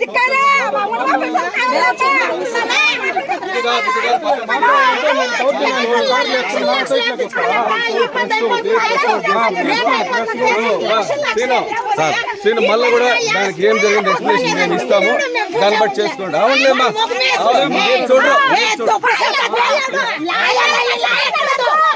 దిక్కాలే మా ఉండ sir scene మళ్ళీ కూడా దానికి ఏం జరిగింది ఎక్స్ప్లెనేషన్ మేము ఇస్తాము దాన్ని బట్టి చేసుకోండి అవునులేమ్మా ఏం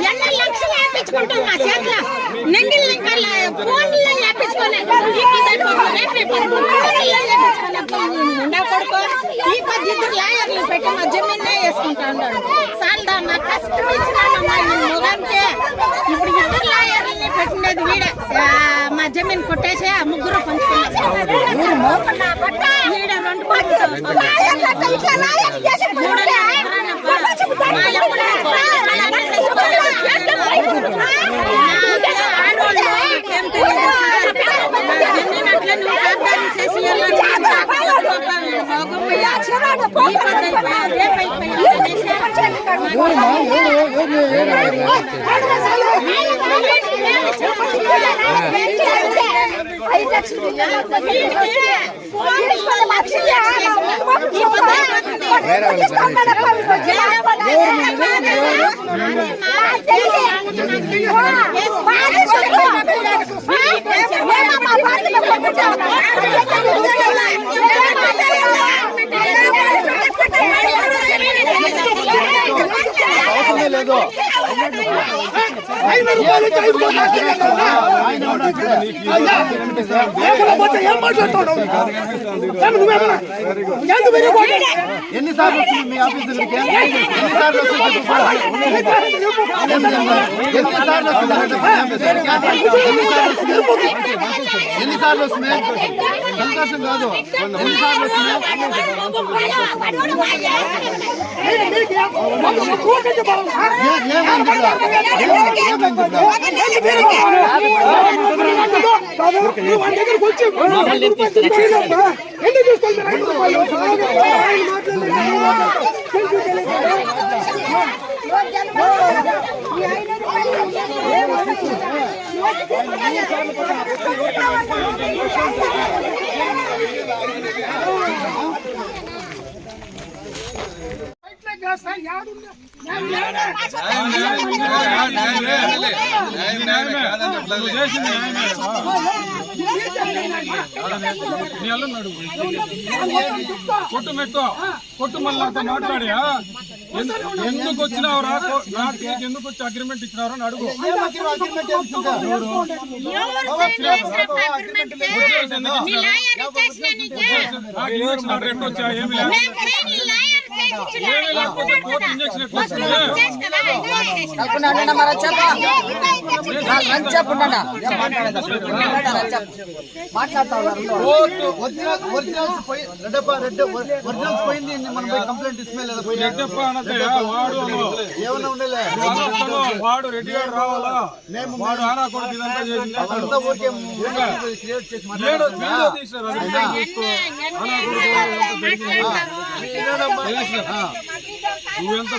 ఎన్ని లక్షలు వేపించుకుంటాం మా చేతిలో నింగిల్ నింగల్ ఫోన్లో వేపించుకోలే ఈ పది అయిపోతుంది రేపు అయిపోతుంది ఫోన్లో వేపించుకోలే ఉండా కొడుకో ఈ పది ఇద్దరు లాయర్లు పెట్టి మా జమీన్నే వేసుకుంటా ఉన్నాడు సాల్దా నా కష్టం ఇచ్చినానమ్మా ఈ మొగానికి ఇప్పుడు ఇద్దరు లాయర్లని పెట్టినది వీడే ఆ, మా జమీన్ కొట్టేసి ఆ ముగ్గురు పంచుకున్నారు வேற ఎన్నిసార్లు వస్తుంది మీ ఆఫీస్ దగ్గరికి ఎన్నిసార్లు వస్తుంది ఎన్నిసార్లు వస్తుంది ఎన్నిసార్లు వస్తుంది సంతోషం కాదు ఎన్నిసార్లు వస్తుంది ఏమైంది ఇక్కడ? ఏమైంది ఇక్కడ? నీ అల్లుని అడుగు. కొట్టు మెట్టు కొట్టు మళ్ళీ మాట్లాడి ఎందుకు వచ్చినావురా నాకు. ఎందుకు వచ్చి అగ్రిమెంట్ ఇచ్చినావురా అని అడుగు నాకు ఇంజక్షన్ వచ్చా? ఏమి లేదు. వాడు ఏమన్నా రెడ్డి గారు రావాలా వాడు ఆనా ఇదంతా చేసింది క్రియేట్ చేసి వీడియో నువ్వెంత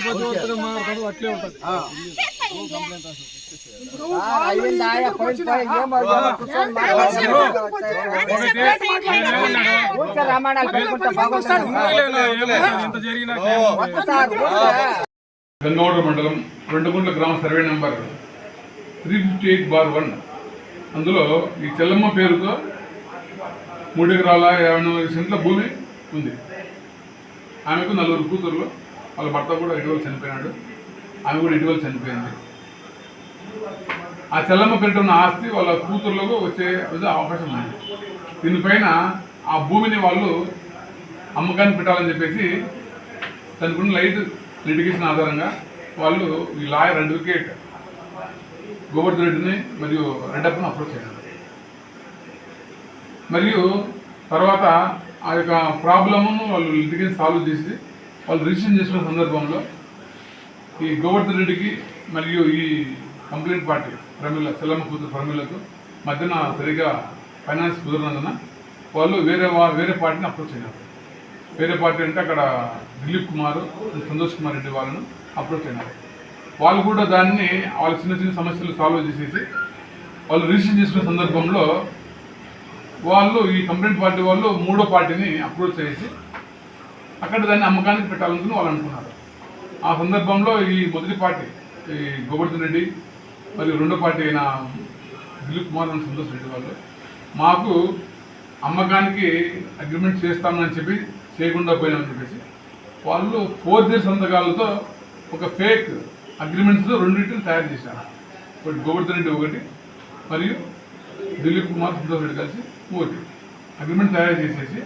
మాట్లాడు అట్లే ఉంటది గంగవడ మండలం రెండుగుంట్ల గ్రామ survey number three fifty eight bar one. అందులో ఈ చెల్లమ్మ పేరుతో మూడు ఎకరాల యాభై నాలుగు సెంట్ల భూమి ఉంది. ఆమెకు నలుగురు కూతుర్లు. వాళ్ళ భర్త కూడా ఇటీవల చనిపోయినాడు. ఆమె కూడా ఇటీవల చనిపోయింది. ఆ చెల్లమ్మ పేరిట ఉన్న ఆస్తి వాళ్ళ కూతుర్లకు వచ్చే అవకాశం ఉంది. దీనిపైన ఆ భూమిని వాళ్ళు అమ్మకాన్ని పెట్టాలని చెప్పేసి దానికి లైట్ లిటిగేషన్ ఆధారంగా వాళ్ళు ఈ లాయర్ అడ్వకేట్ గోవర్ధన్ రెడ్డిని మరియు రెడ్డప్పను అప్రోచ్ చేశారు. మరియు తర్వాత ఆ యొక్క ప్రాబ్లమ్ను వాళ్ళు ఇంటికి సాల్వ్ చేసి వాళ్ళు రిజిస్ట్రేషన్ చేసిన సందర్భంలో ఈ గోవర్ధన్ రెడ్డికి మరియు ఈ కంప్లైంట్ పార్టీ ప్రమిళ చెల్లమ్మ కూతురు ప్రమిళకు మధ్యన సరిగా ఫైనాన్స్ కుదరనందున వాళ్ళు వేరే వా- వేరే పార్టీని అప్రోచ్ అయినారు. వేరే పార్టీ అంటే అక్కడ దిలీప్ కుమార్ సంతోష్ కుమార్ రెడ్డి వాళ్ళను అప్రోచ్ అయినారు. వాళ్ళు కూడా దాన్ని వాళ్ళ చిన్న చిన్న సమస్యలు సాల్వ్ చేసేసి వాళ్ళు రిజిస్ట్రేషన్ చేసిన సందర్భంలో వాళ్ళు ఈ కంప్లైంట్ పార్టీ వాళ్ళు మూడో పార్టీని అప్రోచ్ చేసి అక్కడ దాన్ని అమ్మకానికి పెట్టాలనుకుని వాళ్ళు అనుకున్నారు. ఆ సందర్భంలో ఈ మొదటి పార్టీ ఈ గోవర్ధన్ రెడ్డి మరియు రెండో పార్టీ అయిన దిలీప్ కుమార్ అని సంతోష్ రెడ్డి వాళ్ళు మాకు అమ్మకానికి అగ్రిమెంట్ చేస్తామని చెప్పి చేయకుండా పోయినామని చెప్పేసి వాళ్ళు ఫోర్ ఇయర్ సంతకాలతో ఒక ఫేక్ అగ్రిమెంట్స్లో రెండింటిని తయారు చేశారు. ఒకటి గోవర్ధన్ రెడ్డి ఒకటి మరియు దిలీప్ కుమార్ సంతోష్ రెడ్డి కలిసి ఒకటి అగ్రిమెంట్ తయారు చేసేసి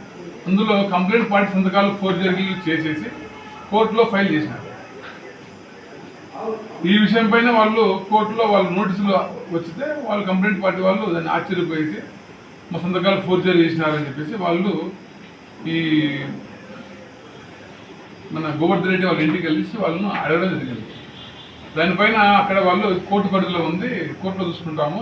అందులో కంప్లైంట్ పార్టీ సంతకాలు ఫోర్ ఇయర్లు చేసేసి కోర్టులో ఫైల్ చేసినారు. ఈ విషయం పైన వాళ్ళు కోర్టులో వాళ్ళు నోటీసులు వచ్చితే వాళ్ళు కంప్లైంట్ పార్టీ వాళ్ళు దాన్ని ఆశ్చర్యపోయేసి మా సంతకాలు ఫోర్జరీ చేసినారని చెప్పేసి వాళ్ళు ఈ మన గోవర్ధన్ రెడ్డి వాళ్ళ ఇంటికి వెళ్ళేసి వాళ్ళను అడగడం జరిగింది. దానిపైన అక్కడ వాళ్ళు కోర్టు పరిధిలో ఉంది కోర్టులో చూసుకుంటాము.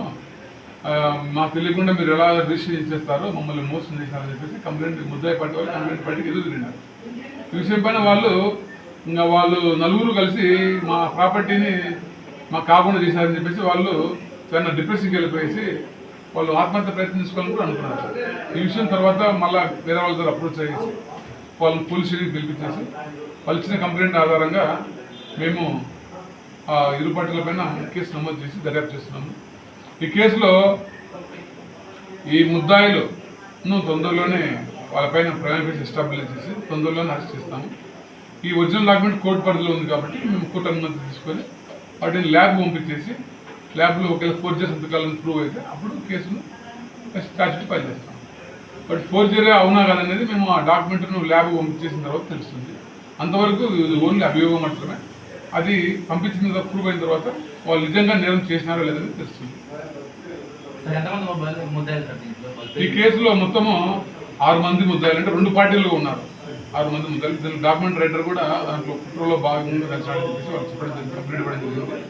మాకు తెలియకుండా మీరు ఎలా రిజిస్ట్రేషన్ చేస్తారో మమ్మల్ని మోసం చేశారని చెప్పేసి కంప్లైంట్ ముద్దాయి పట్టి వాళ్ళు కంప్లైంట్ పట్టి ఎదురు తిన్నారు ఈ విషయం పైన వాళ్ళు ఇంకా వాళ్ళు నలుగురు కలిసి మా ప్రాపర్టీని మాకు కాకుండా చేశారని చెప్పేసి వాళ్ళు చాలా డిప్రెషన్కి వెళ్ళిపోయేసి వాళ్ళు ఆత్మహత్య ప్రయత్నించుకోవాలని కూడా అనుకున్నారు. ఈ విషయం తర్వాత మళ్ళీ వేరే వాళ్ళ దగ్గర అప్రోచ్ అయ్యేసి వాళ్ళని పోలీస్ స్టేషన్కి పిలిపించేసి వాళ్ళు ఇచ్చిన కంప్లైంట్ ఆధారంగా మేము ఆ ఇరు పార్టీల పైన కేసు నమోదు చేసి దర్యాప్తు చేస్తున్నాము. ఈ కేసులో ఈ ముద్దాయిలు తొందరలోనే వాళ్ళపైన ప్రైవేట్ కేసు ఎస్టాబ్లిష్ చేసి తొందరలోనే అరెస్ట్ చేస్తాము. ఈ ఒరిజినల్ డాక్యుమెంట్ కోర్టు పరిధిలో ఉంది కాబట్టి మేము కోర్టు అనుమతి తీసుకొని వాటిని ల్యాబ్ పంపించేసి ల్యాబ్లో ఒకవేళ ఫోర్జరీ సంతకాలను ప్రూవ్ అయితే అప్పుడు కేసును స్టాచ్యూట్ ఫైల్ చేస్తాం బట్ ఫోర్జరీ అవునా కాదనేది మేము ఆ డాక్యుమెంట్ను ల్యాబ్ పంపించేసిన తర్వాత తెలుస్తుంది. అంతవరకు ఇది ఓన్లీ అభియోగం మాత్రమే. అది పంపించిన ప్రూవ్ అయిన తర్వాత వాళ్ళు నిజంగా నేరం చేసినారో లేదని తెలుస్తుంది. ఈ కేసులో మొత్తము ఆరు మంది ముద్దాయిలు అంటే రెండు పార్టీలు ఉన్నారు. ఆరు మంది ముద్దాయిలు. దీని డాక్యుమెంట్ రైటర్ కూడా దాంట్లో కుట్రలో భాగంగా కలిసాడని చెప్పేసి వాళ్ళు చెప్పడం జరిగింది కంప్లీట్ జరిగింది.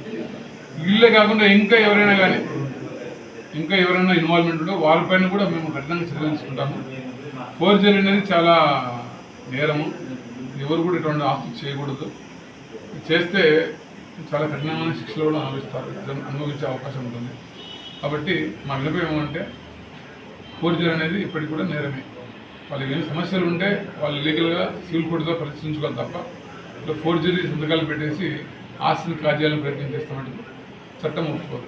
వీళ్ళే కాకుండా ఇంకా ఎవరైనా కానీ ఇంకా ఎవరైనా ఇన్వాల్వ్మెంట్ ఉంటే వాళ్ళపైన కూడా మేము కఠినంగా చర్యలు తీసుకుంటాము. ఫోర్జరీ అనేది చాలా నేరము. ఎవరు కూడా ఇటువంటి ఆస్తి చేయకూడదు. చేస్తే చాలా కఠినమైన శిక్షలు కూడా అనుభవిస్తారు. అనుభవించే అవకాశం ఉంటుంది. కాబట్టి మా విన్నపం ఏమంటే ఫోర్జరీ అనేది ఇప్పటికి కూడా నేరమే. వాళ్ళకి ఏమి సమస్యలు ఉంటే వాళ్ళు లీగల్గా సివిల్ కోర్టుతో పరిశీలించుకోవాలి తప్ప ఇట్లా ఫోర్జరీ సంతకాలు పెట్టేసి ఆస్తిని కాజేయాలని ప్రయత్నం చేస్తామంటే చట్టం ఒప్పుకోదు.